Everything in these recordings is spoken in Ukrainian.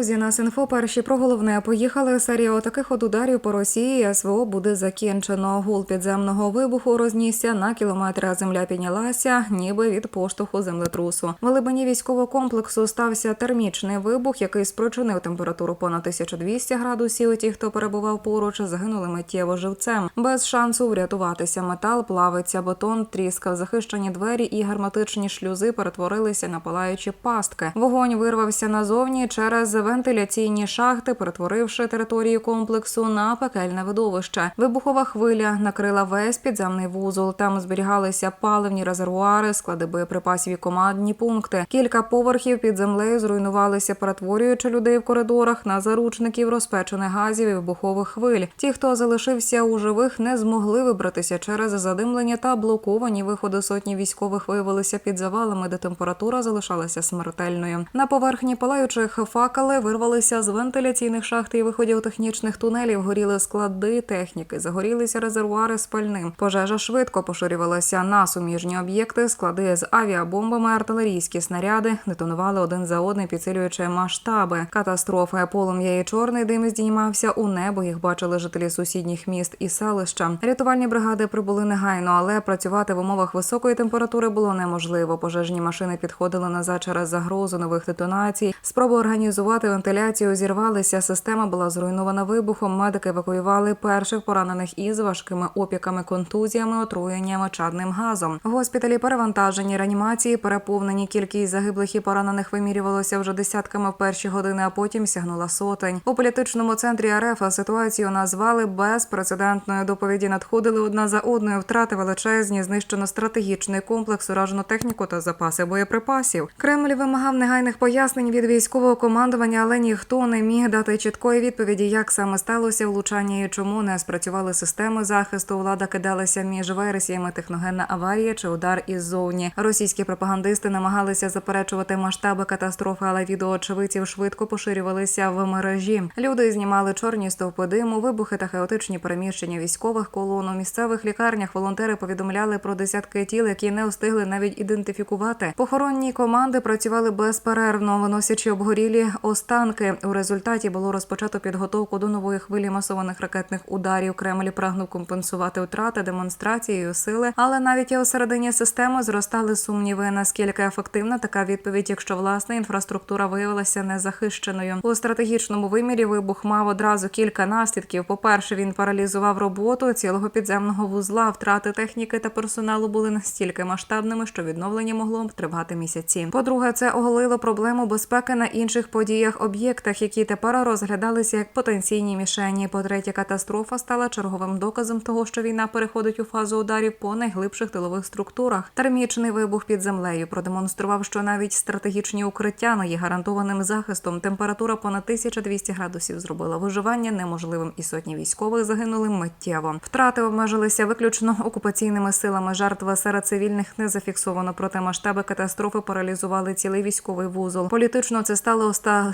Друзі, на Синфо перші про головне поїхали. Серія таких от ударів по Росії. СВО буде закінчено. Гул підземного вибуху рознісся на кілометри. а Земля піднялася, ніби від поштовху землетрусу. В глибині військового комплексу стався термічний вибух, який спричинив температуру понад 1200 градусів. Ті, хто перебував поруч, загинули миттєво живцем. Без шансу врятуватися. Метал плавиться, бетон тріскав. Захищені двері і герметичні шлюзи перетворилися на палаючі пастки. Вогонь вирвався назовні через вентиляційні шахти, перетворивши територію комплексу на пекельне видовище. Вибухова хвиля накрила весь підземний вузол. Там зберігалися паливні резервуари, склади боєприпасів і командні пункти. Кілька поверхів під землею зруйнувалися, перетворюючи людей в коридорах на заручників розпечених газів і вибухових хвиль. Ті, хто залишився у живих, не змогли вибратися через задимлення та блоковані виходи сотні військових виявилися під завалами, де температура залишалася смертельною. На поверхні палаючих факели вирвалися з вентиляційних шахт і виходів технічних тунелів. Горіли склади техніки, загорілися резервуари з пальним. Пожежа швидко поширювалася на суміжні об'єкти, склади з авіабомбами, артилерійські снаряди детонували один за одним, підсилюючи масштаби катастрофи. Полум'я і чорний дим здіймався у небо. Їх бачили жителі сусідніх міст і селища. Рятувальні бригади прибули негайно, але працювати в умовах високої температури було неможливо. Пожежні машини підходили назад через загрозу нових детонацій. Спроби організувати вентиляцію зірвалися. Система була зруйнована вибухом. Медики евакуювали перших поранених із важкими опіками, контузіями, отруєннями чадним газом. Госпіталі перевантажені, реанімації переповнені. Кількість загиблих і поранених вимірювалося вже десятками в перші години, а потім сягнула сотень. У політичному центрі РФ ситуацію назвали безпрецедентною. Доповіді надходили одна за одною. Втрати величезні, знищено стратегічний комплекс, уражено техніку та запаси боєприпасів. Кремль вимагав негайних пояснень від військового командування, але ніхто не міг дати чіткої відповіді, як саме сталося влучання і чому не спрацювали системи захисту. Влада кидалася між версіями техногенна аварія чи удар іззовні. Російські пропагандисти намагалися заперечувати масштаби катастрофи, але відео очевидців швидко поширювалися в мережі. Люди знімали чорні стовпи диму, вибухи та хаотичні переміщення військових колон. У місцевих лікарнях волонтери повідомляли про десятки тіл, які не встигли навіть ідентифікувати. Похоронні команди працювали безперервно, виносячи обгорілі останки. У результаті було розпочато підготовку до нової хвилі масованих ракетних ударів. Кремль прагнув компенсувати втрати демонстрацією сили, але навіть і у середині системи зростали сумніви. Наскільки ефективна така відповідь, якщо власна інфраструктура виявилася незахищеною у стратегічному вимірі. Вибух мав одразу кілька наслідків. По перше, він паралізував роботу цілого підземного вузла. Втрати техніки та персоналу були настільки масштабними, що відновлення могло б тривати місяці. По-друге, це оголило проблему безпеки на інших подіях, об'єктах, які тепер розглядалися як потенційні мішені. По-третє, катастрофа стала черговим доказом того, що війна переходить у фазу ударів по найглибших тилових структурах. Термічний вибух під землею продемонстрував, що навіть стратегічні укриття не є гарантованим захистом. Температура понад 1200 градусів зробила виживання неможливим, і сотні військових загинули миттєво. Втрати обмежилися виключно окупаційними силами. Жертви серед цивільних не зафіксовано. Проте масштаби катастрофи паралізували цілий військовий вузол. Політично це стало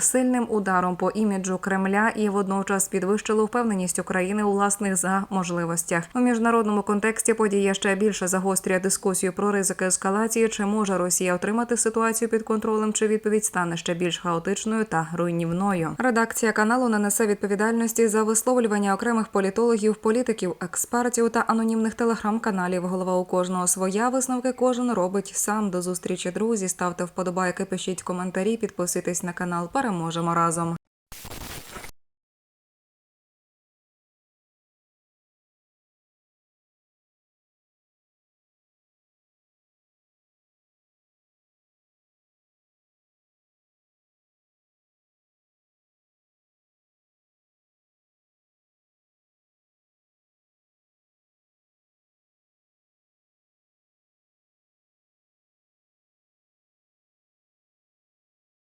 сильним ударом по іміджу Кремля і водночас підвищило впевненість України у власних за можливостях. У міжнародному контексті подія ще більше загострює дискусію про ризики ескалації. Чи може Росія отримати ситуацію під контролем? Чи відповідь стане ще більш хаотичною та руйнівною? Редакція каналу не несе відповідальності за висловлювання окремих політологів, політиків, експертів та анонімних телеграм-каналів. Голова у кожного своя висновки кожен робить сам. До зустрічі друзі. Ставте вподобайки, пишіть коментарі, підписуйтесь на канал. Переможемо разом.